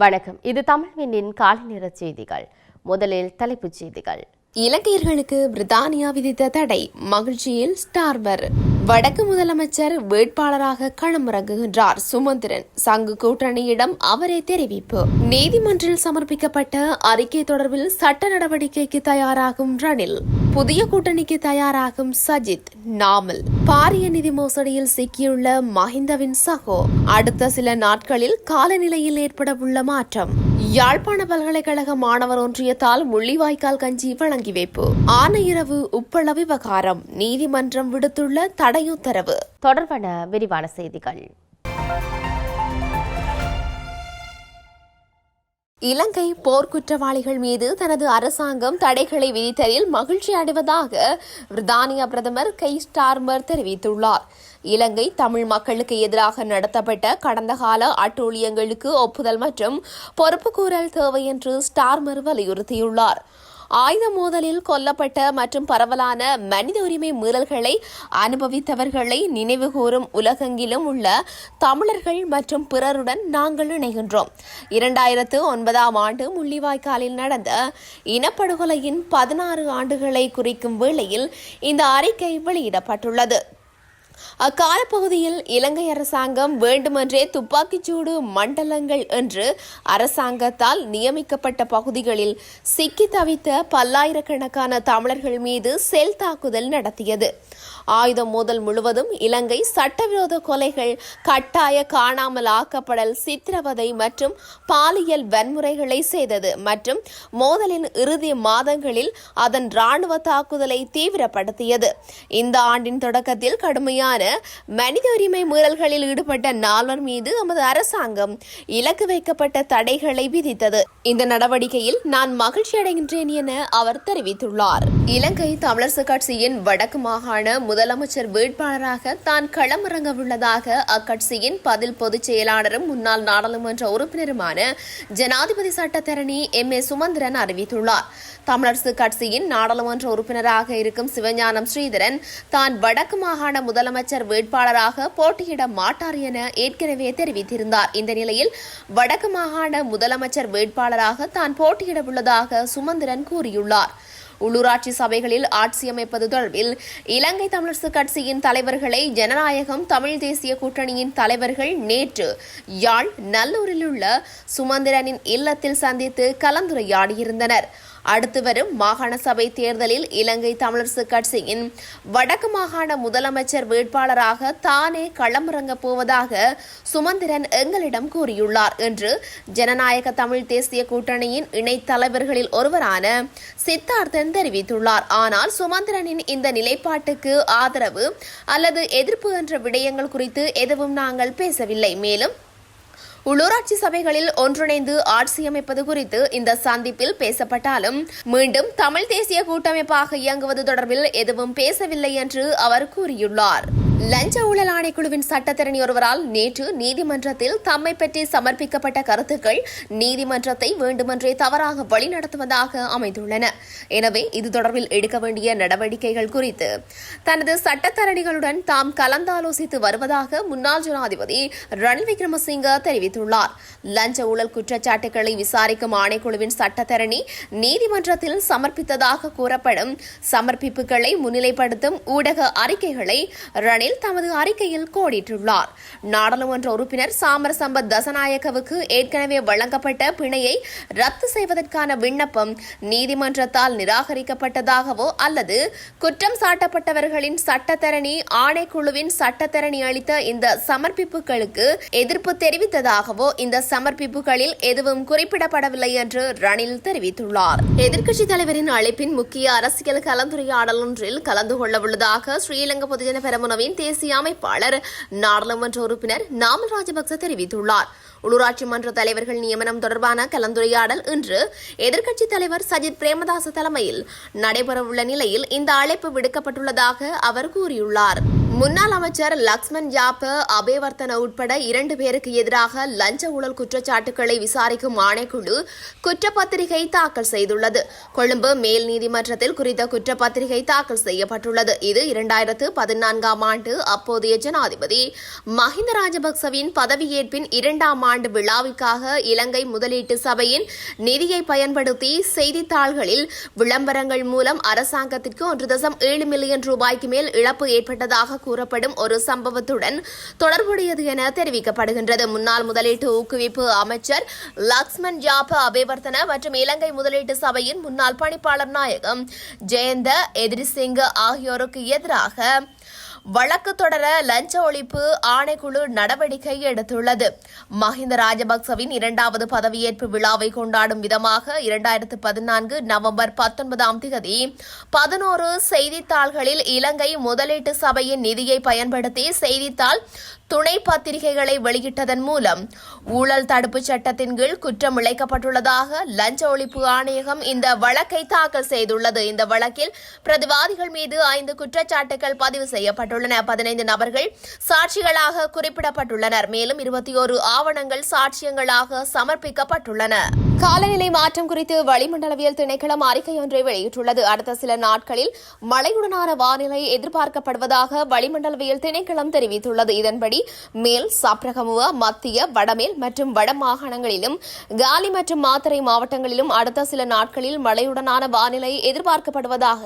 வணக்கம். இது தமிழ்வினின் காலை நேர செய்திகள். முதலில் தலைப்புச் செய்திகள். இலங்கையர்களுக்கு பிரித்தானியா விதித்த தடை மகிழ்ச்சியில் ஸ்டார்பர் வடக்கு முதலமைச்சர் வேட்பாளராக களமிறங்குகின்றார் சுமந்திரன். சங்கு கூட்டணியிடம் அவரே தெரிவிப்பு. நீதிமன்றில் சமர்ப்பிக்கப்பட்ட அறிக்கை தொடர்பில் சட்ட நடவடிக்கைக்கு தயாராகும் ரணில். புதிய கூட்டணிக்கு தயாராகும் சஜித் நாமல். பாரிய நிதி மோசடியில் சிக்கியுள்ள மஹிந்தவின் சகோ அடுத்த சில நாட்களில் காலநிலையில் ஏற்படவுள்ள மாற்றம். யாழ்ப்பாண பல்கலைக்கழக மாணவர் ஒன்றியத்தால் முள்ளிவாய்க்கால் கஞ்சி வழங்கி வைப்பு. ஆனையிரவு உப்பள விவகாரம். நீதிமன்றம் விடுத்துள்ள தடையுத்தரவு தொடர்பான விரிவான செய்திகள். இலங்கை போர்க்குற்றவாளிகள் மீது தனது அரசாங்கம் தடைகளை விதித்ததில் மகிழ்ச்சி அடைவதாக பிரித்தானிய பிரதமர் கை. ஸ்டார்மர் தெரிவித்துள்ளார். இலங்கை தமிழ் மக்களுக்கு எதிராக நடத்தப்பட்ட கடந்த கால அட்டூழியங்களுக்கு ஒப்புதல் மற்றும் பொறுப்புக்கூறல் தேவை என்று ஸ்டார்மர் வலியுறுத்தியுள்ளார். ஆயுத மோதலில் கொல்லப்பட்ட மற்றும் பரவலான மனித உரிமை மீறல்களை அனுபவித்தவர்களை நினைவுகூரும் உலகெங்கிலும் உள்ள தமிழர்கள் மற்றும் பிறருடன் நாங்கள் இணைகின்றோம். இரண்டாயிரத்து ஒன்பதாம் ஆண்டு முள்ளிவாய்க்காலில் நடந்த இனப்படுகொலையின் பதினாறு ஆண்டுகளை குறிக்கும் வேளையில் இந்த அறிக்கை வெளியிடப்பட்டுள்ளது. அக்காலப்பகுதியில் இலங்கை அரசாங்கம் வேண்டுமென்றே துப்பாக்கிச்சூடு மண்டலங்கள் என்று அரசாங்கத்தால் நியமிக்கப்பட்ட பகுதிகளில் சிக்கி தவித்த பல்லாயிரக்கணக்கான தமிழர்கள் மீது செல் தாக்குதல் நடத்தியது. ஆயுத மோதல் முழுவதும் இலங்கை சட்டவிரோத கொலைகள் கட்டாய காணாமல் ஆக்கப்படல் சித்திரவதை மற்றும் பாலியல் வன்முறைகளை செய்தது மற்றும் மோதலின் இறுதி மாதங்களில் அதன் ராணுவ தாக்குதலை தீவிரப்படுத்தியது. இந்த ஆண்டின் தொடக்கத்தில் கடுமையான மனித உரிமை மீறல்களில் ஈடுபட்ட நால்வர் மீது நமது அரசாங்கம் இலக்கு வைக்கப்பட்ட தடைகளை விதித்தது. இந்த நடவடிக்கையில் நான் மகிழ்ச்சி அடைகின்றேன் என அவர் தெரிவித்துள்ளார். இலங்கை தமிழரசு கட்சியின் வடக்கு மாகாண முதலமைச்சர் வேட்பாளராக தான் களமிறங்க உள்ளதாக அக்கட்சியின் பதில் பொதுச் செயலாளரும் முன்னாள் நாடாளுமன்ற உறுப்பினருமான ஜனாதிபதி சட்டத்தரணி எம். ஏ. சுமந்திரன் அறிவித்துள்ளார். தமிழரசு கட்சியின் நாடாளுமன்ற உறுப்பினராக இருக்கும் சிவஞானம் ஸ்ரீதரன் தான் வடக்கு மாகாண முதலமைச்சர் வேட்பாளராக போட்டியிட மாட்டார் என ஏற்கனவே தெரிவித்திருந்தார். இந்த நிலையில் வடக்கு மாகாண முதலமைச்சர் வேட்பாளராக தான் போட்டியிட உள்ளதாக சுமந்திரன் கூறியுள்ளார். உள்ளூராட்சி சபைகளில் ஆட்சி அமைப்பது தொடர்பில் இலங்கை தமிழரசு கட்சியின் தலைவர்களை ஜனநாயகம் தமிழ் தேசிய கூட்டணியின் தலைவர்கள் நேற்று யாழ் நல்லூரில் உள்ள சுமந்திரனின் இல்லத்தில் சந்தித்து கலந்துரையாடியிருந்தனர். அடுத்து வரும் மாகாண சபை தேர்தலில் இலங்கை தமிழரசு கட்சியின் வடக்கு மாகாண முதலமைச்சர் வேட்பாளராக தானே களமிறங்கப் போவதாக சுமந்திரன் எங்களிடம் கூறியுள்ளார் என்று ஜனநாயக தமிழ் தேசிய கூட்டணியின் இணைத் தலைவர்களில் ஒருவரான சித்தார்த்தன் தெரிவித்துள்ளார். ஆனால் சுமந்திரனின் இந்த நிலைப்பாட்டுக்கு ஆதரவு அல்லது எதிர்ப்பு என்ற விடயங்கள் குறித்து எதுவும் நாங்கள் பேசவில்லை. மேலும் உள்ளூராட்சி சபைகளில் ஒன்றிணைந்து ஆட்சி அமைப்பது குறித்து இந்த சந்திப்பில் பேசப்பட்டாலும் மீண்டும் தமிழ் தேசிய கூட்டமைப்பாக இயங்குவது தொடர்பில் எதுவும் பேசவில்லை என்று அவர் கூறியுள்ளார். லஞ்ச ஊழல் ஆணைக்குழுவின் சட்டத்தரணி ஒருவரால் நேற்று நீதிமன்றத்தில் தம்மை பற்றி சமர்ப்பிக்கப்பட்ட கருத்துக்கள் நீதிமன்றத்தை வேண்டுமென்றே தவறாக வழிநடத்துவதாக அமைந்துள்ளன. எனவே இது தொடர்பில் எடுக்க வேண்டிய நடவடிக்கைகள் குறித்து தனது சட்டத்தரணிகளுடன் தாம் கலந்தாலோசித்து வருவதாக முன்னாள் ஜனாதிபதி ரணில் விக்ரமசிங்க தெரிவித்துள்ளார். லஞ்ச ஊழல் குற்றச்சாட்டுகளை விசாரிக்கும் ஆணைக்குழுவின் சட்டத்தரணி நீதிமன்றத்தில் சமர்ப்பித்ததாக கூறப்படும் சமர்ப்பிப்புகளை முன்னிலைப்படுத்தும் ஊடக அறிக்கைகளை ரணில் தமது அறிக்கையில் கோடிட்டுள்ளார். நாடாளுமன்ற உறுப்பினர் சாமர் சம்பத் தசநாயக்கவுக்கு ஏற்கனவே வழங்கப்பட்ட பிணையை ரத்து செய்வதற்கான விண்ணப்பம் நீதிமன்றத்தால் நிராகரிக்கப்பட்டதாகவோ அல்லது குற்றம் சாட்டப்பட்டவர்களின் சட்டத்தரணி ஆணைக்குழுவின் சட்டத்தரணி அளித்த இந்த சமர்ப்பிப்புகளுக்கு எதிர்ப்பு தெரிவித்ததாகவோ இந்த சமர்ப்பிப்புகளில் எதுவும் குறிப்பிடப்படவில்லை என்று ரணில் தெரிவித்துள்ளார். எதிர்க்கட்சித் தலைவரின் அழைப்பின் முக்கிய அரசியல் கலந்துரையாடல் ஒன்றில் கலந்து கொள்ளவுள்ளதாக ஸ்ரீலங்கா பொதுஜன பெரமுனவின் தேசிய அமைப்பாளர். நாடாளுமன்ற உறுப்பினர் நாமல் ராஜபக்ச தெரிவித்துள்ளார். உள்ளூராட்சி மன்ற தலைவர்கள் நியமனம் தொடர்பான கலந்துரையாடல் இன்று எதிர்க்கட்சித் தலைவர் சஜித் பிரேமதாச தலைமையில் நடைபெறவுள்ள நிலையில் இந்த அழைப்பு விடுக்கப்பட்டுள்ளதாக அவர் கூறியுள்ளார். முன்னாள் அமைச்சர் லக்ஷ்மண் யாப்ப அபேவர்த்தன உட்பட இரண்டு பேருக்கு எதிராக லஞ்ச ஊழல் குற்றச்சாட்டுகளை விசாரிக்கும் ஆணைக்குழு குற்றப்பத்திரிகை தாக்கல் செய்துள்ளது. கொழும்பு மேல் நீதிமன்றத்தில் குறித்த குற்றப்பத்திரிகை தாக்கல் செய்யப்பட்டுள்ளது. இது இரண்டாயிரத்து பதினான்காம் ஆண்டு அப்போதைய ஜனாதிபதி. மஹிந்த ராஜபக்சவின் பதவியேற்பின் இரண்டாம் ஆண்டு விழாவிற்காக இலங்கை முதலீட்டு சபையின் நிதியை பயன்படுத்தி செய்தித்தாள்களில் விளம்பரங்கள் மூலம் அரசாங்கத்திற்கு ஒன்று தசம் ஏழு மில்லியன் ரூபாய்க்கு மேல் இழப்பு ஏற்பட்டதாக கூறப்படும் ஒரு சம்பவத்துடன் தொடர்புடையது என தெரிவிக்கப்படுகின்றது. முன்னாள் முதலீட்டு ஊக்குவிப்பு அமைச்சர் லக்ஷ்மண் ஜாப அபிவர்த்தன மற்றும் இலங்கை முதலீட்டு சபையின் முன்னாள் பணிப்பாளர் நாயகம் ஜெயந்த எதிரிசிங் ஆகியோருக்கு எதிராக வழக்கு தொடர லஞ்ச ஒழிப்பு ஆணைக்குழு நடவடிக்கை எடுத்துள்ளது. மஹிந்த ராஜபக்சவின் இரண்டாவது பதவியேற்பு விழாவை கொண்டாடும் விதமாக இரண்டாயிரத்து பதினான்கு நவம்பர் பத்தொன்பதாம் தேதி பதினோரு செய்தித்தாள்களில் இலங்கை முதலீட்டு சபையின் நிதியை பயன்படுத்தி செய்தித்தாள் துணை பத்திரிகைகளை வெளியிட்டதன் மூலம் ஊழல் தடுப்புச் சட்டத்தின் கீழ் குற்றம் இழைக்கப்பட்டுள்ளதாக லஞ்ச ஒழிப்பு ஆணையகம் இந்த வழக்கை தாக்கல் செய்துள்ளது. இந்த வழக்கில் பிரதிவாதிகள் மீது ஐந்து குற்றச்சாட்டுகள் பதிவு செய்யப்பட்டுள்ளன. பதினைந்து நபர்கள் சாட்சிகளாக குறிப்பிடப்பட்டுள்ளனர். மேலும் இருபத்தி ஒரு ஆவணங்கள் சாட்சியங்களாக சமர்ப்பிக்கப்பட்டுள்ளன. காலநிலை மாற்றம் குறித்து வளிமண்டலவியல் திணைக்களம் அறிக்கை ஒன்றை வெளியிட்டுள்ளது. அடுத்த சில நாட்களில் மழையுடனான வானிலை எதிர்பார்க்கப்படுவதாக வளிமண்டலவியல் திணைக்களம் தெரிவித்துள்ளது. இதன்படி மேல் சாப்ரகமுவ மத்திய வடமேல் மற்றும் வட மாகாணங்களிலும் காலி மற்றும் மாத்தறை மாவட்டங்களிலும் அடுத்த சில நாட்களில் மழையுடனான வானிலை எதிர்பார்க்கப்படுவதாக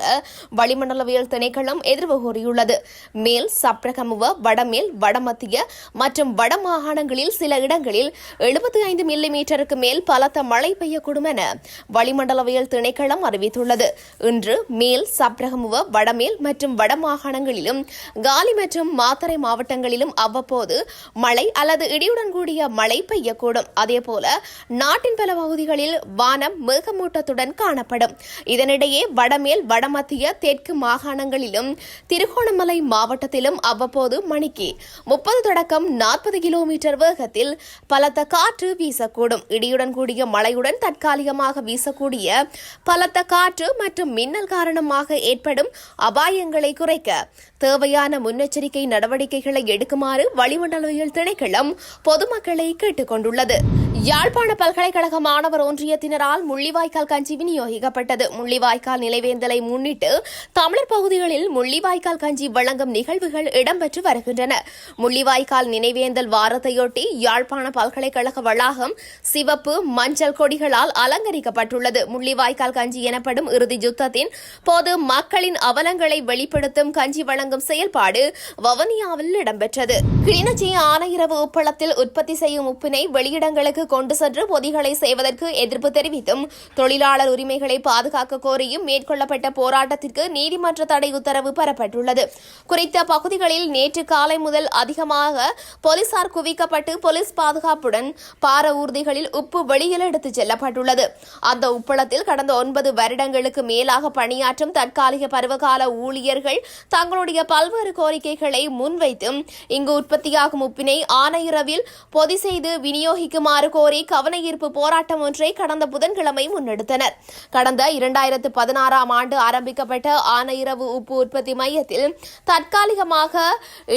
வளிமண்டலவியல் திணைக்களம் எதிர்வு கூறியுள்ளது. மேல் சப்ரகமுவ வடமேல் வடமத்திய மற்றும் வட மாகாணங்களில் சில இடங்களில் எழுபத்தி ஐந்து மில்லி மீட்டருக்கு மேல் பலத்த மழை பெய்யக்கூடும் என வளிமண்டலவியல் திணைக்களம் அறிவித்துள்ளது. இன்று மேல் சப்ரகமுவ வடமேல் மற்றும் வட மாகாணங்களிலும் காலி மற்றும் மாத்தறை மாவட்டங்களிலும் அவ்வப்போது மழை அல்லது இடியுடன் கூடிய மழை பெய்யக்கூடும். அதேபோல நாட்டின் பல பகுதிகளில் வானம் மேகமூட்டத்துடன் காணப்படும். இதனிடையே வடமேல் வடமத்திய தெற்கு மாகாணங்களிலும் திருகோணமலை மாவட்டத்திலும் அவ்வப்போது மணிக்கு முப்பது தொடக்கம் நாற்பது கிலோமீட்டர் வேகத்தில் பலத்த காற்று வீசக்கூடும். இடியுடன் கூடிய மழையுடன் தற்காலிகமாக வீசக்கூடிய பலத்த காற்று மற்றும் மின்னல் காரணமாக ஏற்படும் அபாயங்களை குறைக்க தேவையான முன்னெச்சரிக்கை நடவடிக்கைகளை எடுக்குமாறு வளிமண்டலவியல் திணைக்களம் பொதுமக்களை கேட்டுக் கொண்டுள்ளது யாழ்ப்பாண பல்கலைக்கழக மாணவர் ஒன்றியத்தினரால் முள்ளிவாய்க்கால் கஞ்சி விநியோகிக்கப்பட்டது. முள்ளிவாய்க்கால் நிலைவேந்தலை முன்னிட்டு தமிழர் பகுதிகளில் முள்ளிவாய்க்கால் கஞ்சி வழங்கும் நிகழ்வுகள் இடம்பெற்று வருகின்றன. முள்ளிவாய்க்கால் நினைவேந்தல் வாரத்தையொட்டி யாழ்ப்பாண பல்கலைக்கழக வளாகம் சிவப்பு மஞ்சள் கொடிகளால் அலங்கரிக்கப்பட்டுள்ளது. முள்ளிவாய்க்கால் கஞ்சி எனப்படும் இறுதி யுத்தத்தின் போது மக்களின் அவலங்களை வெளிப்படுத்தும் கஞ்சி வழங்கும் செயல்பாடு வவனியாவில் இடம்பெற்றது. கிளிநொச்சி ஆனையிரவு உப்பளத்தில் உற்பத்தி செய்யும் உப்பினை வெளியிடங்களுக்கு கொண்டு சென்று பொதிகளை செய்வதற்கு எதிர்ப்பு தெரிவித்தும் தொழிலாளர் உரிமைகளை பாதுகாக்க கோரியும் மேற்கொள்ளப்பட்ட போராட்டத்திற்கு நீதிமன்ற தடை உத்தரவு பெறப்பட்டுள்ளது. குறித்த பகுதிகளில் நேற்று காலை முதல் அதிகமாக போலீசார் குவிக்கப்பட்டு போலீஸ் பாதுகாப்புடன் பார ஊர்திகளில் உப்பு வெளியில் எடுத்துச் செல்லப்பட்டுள்ளது. அந்த உப்பளத்தில் கடந்த ஒன்பது வருடங்களுக்கு மேலாக பணியாற்றும் தற்காலிக பருவகால ஊழியர்கள் தங்களுடைய பல்வேறு கோரிக்கைகளை முன்வைத்தும் இங்கு உற்பத்தியாகும் உப்பினை ஆனையிரவில் பொதி செய்து விநியோகிக்குமாறு கோரி கவனஈர்ப்பு போராட்டம் ஒன்றை கடந்த புதன்கிழமை முன்னெடுத்தனர். கடந்த இரண்டாயிரத்து பதினாறாம் ஆண்டு ஆரம்பிக்கப்பட்ட ஆனையிரவு உப்பு உற்பத்தி மையத்தில் தற்காலிகமாக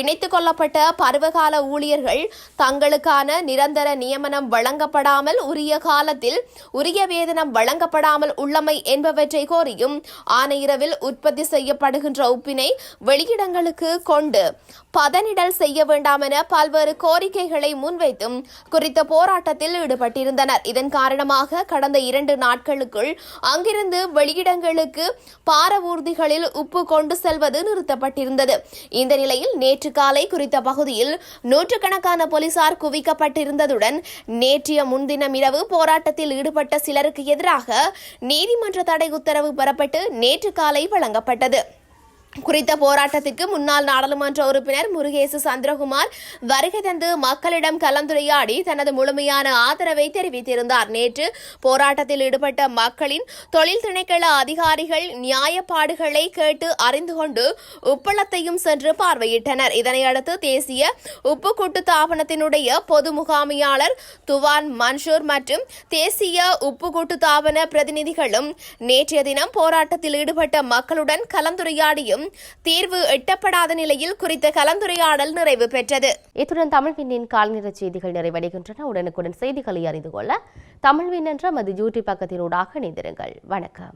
இணைத்துக் கொள்ளப்பட்ட பருவகால ஊழியர்கள் தங்களுக்கான நிரந்தர நியமனம் வழங்கப்படாமல் உரிய காலத்தில் உரிய வேதனம் வழங்கப்படாமல் உள்ளமை என்பவற்றை கோரியும் ஆனையிரவில் உற்பத்தி செய்யப்படுகின்ற உப்பினை வெளியிடங்களுக்கு கொண்டு பதனிடல் செய்ய வேண்டாம் என பல்வேறு கோரிக்கைகளை முன்வைத்தும் குறித்த போராட்டத்தில் ஈடுபட்டிருந்தனர். இதன் காரணமாக கடந்த இரண்டு நாட்களுக்குள் அங்கிருந்து வெளியிடங்களுக்கு பார ஊர்திகளில் உப்பு கொண்டு செல்வது நிறுத்தப்பட்டிருந்தது. இந்த நிலையில் நேற்று காலை குறித்த பகுதியில் நூற்றுக்கணக்கான போலீசார் குவிக்கப்பட்டிருந்ததுடன் நேற்றைய முன்தினம் இரவு போராட்டத்தில் ஈடுபட்ட சிலருக்கு எதிராக நீதிமன்ற தடை உத்தரவு பெறப்பட்டு நேற்று காலை வழங்கப்பட்டது. குறித்த போராட்டத்திற்கு முன்னாள் நாடாளுமன்ற உறுப்பினர் முருகேசு சந்திரகுமார் வருகை தந்து மக்களிடம் கலந்துரையாடி தனது முழுமையான ஆதரவை தெரிவித்திருந்தார். நேற்று போராட்டத்தில் ஈடுபட்ட மக்களின் தொழில் திணைக்கள அதிகாரிகள் நியாயப்பாடுகளை கேட்டு அறிந்து கொண்டு உப்பளத்தையும் சென்று பார்வையிட்டனர். இதனையடுத்து தேசிய உப்பு கூட்டு தாபனத்தினுடைய பொது முகாமையாளர் துவான் மன்சூர் மற்றும் தேசிய உப்பு கூட்டு தாபன பிரதிநிதிகளும் நேற்றைய தினம் போராட்டத்தில் ஈடுபட்ட மக்களுடன் கலந்துரையாடியும் இருப்பினும் தீர்வு எட்டப்படாத நிலையில் குறித்த கலந்துரையாடல் நிறைவு பெற்றது. இத்துடன் தமிழ்விண்ணின் கால்நிற செய்திகள் நிறைவடைகின்றன. உடனுக்குடன் செய்திகளை அறிந்து கொள்ள தமிழ்வின் என்ற மது யூடியூப் பக்கத்தினூடாக இணைந்திருங்கள். வணக்கம்.